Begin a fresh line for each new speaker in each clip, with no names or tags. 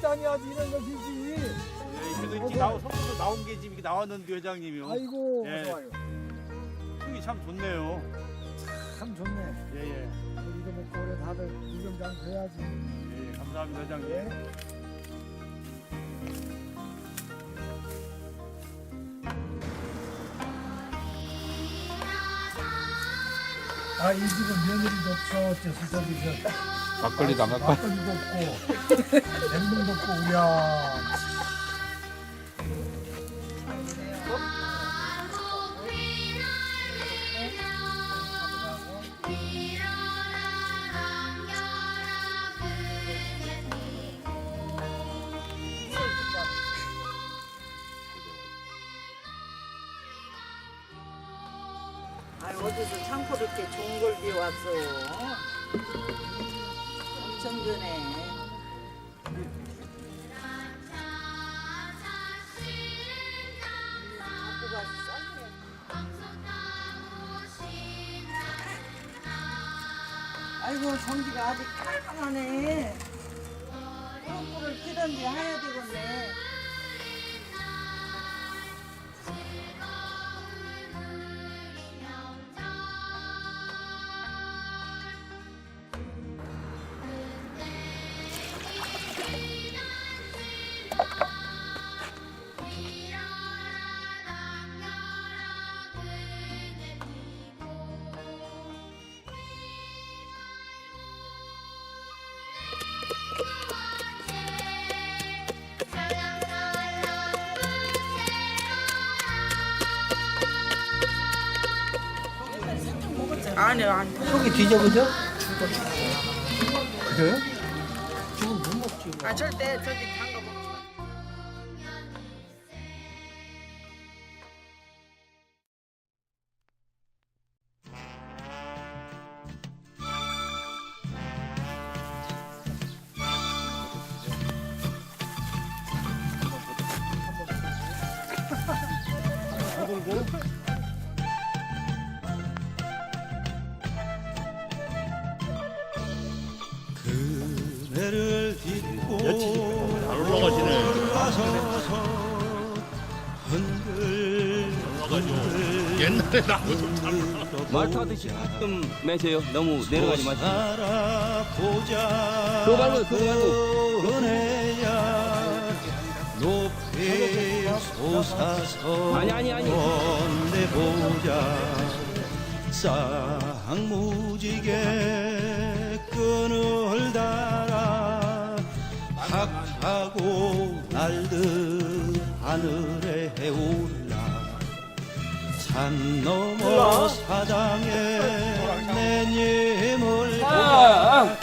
다녀야지 이런 것이지.
예, 그래도 이렇게 나오, 선수도 나온 게 지금 이렇게 나왔는데 회장님이요.
아이고
예.
좋아요.
형이 참 좋네요.
참 좋네.
예, 예.
이거 먹고 그래 다들 구경장 돼야지.
예, 감사합니다, 회장님.
예. 아, 이 집은 며느리도 없어. 저 수석이 저
막걸리도 안 갖고
막걸리도 없고 냉동도 없고 우야.
아 어디서 창고 이렇게 좋은 걸 비왔어? 쌌네. 아이고 성지가 아직 깔끔하네. 그런 거를 끼던지 해야 되겠네. 아니요 아니.
속이 뒤져보죠? 그래요?
아 절대 저기 담가 먹지 마.
그대를
옛날에 나도 올라가.
말타듯이 좀 매세요. 너무 내려가지 마시고.
살아보자
그거 말고, 그거 말고.
은혜야 높이 솟아서
아니, 아니, 아니.
건네보자 쌍무지개 끈을 달아 학하고 날듯 하늘에 올라. 산 넘어 사당에 내 님을 보자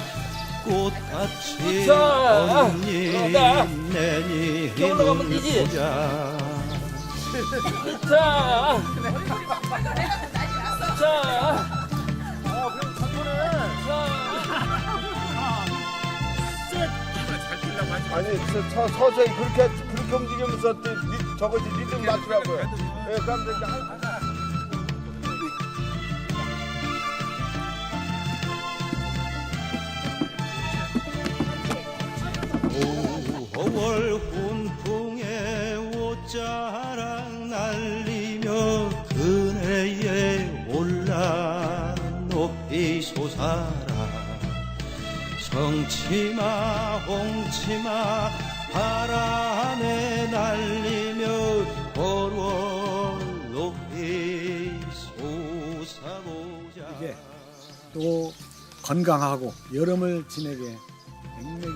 꽃같이
자,
없는
자,
내
올라가면
님을
되지.
보자.
자,
서, 서, 서서히 그렇게 그렇게 움직이면서 또 리, 저것이 리듬 맞추라고요. 예, 그럼 이제 한, 한,
오월 훈풍에 옷자락 날리며 그네에 올라 높이 솟아라 청치마 홍치마 바람에 날리며 걸어 높이 솟아보자.
이게 또 건강하고 여름을 지내게 맥맥이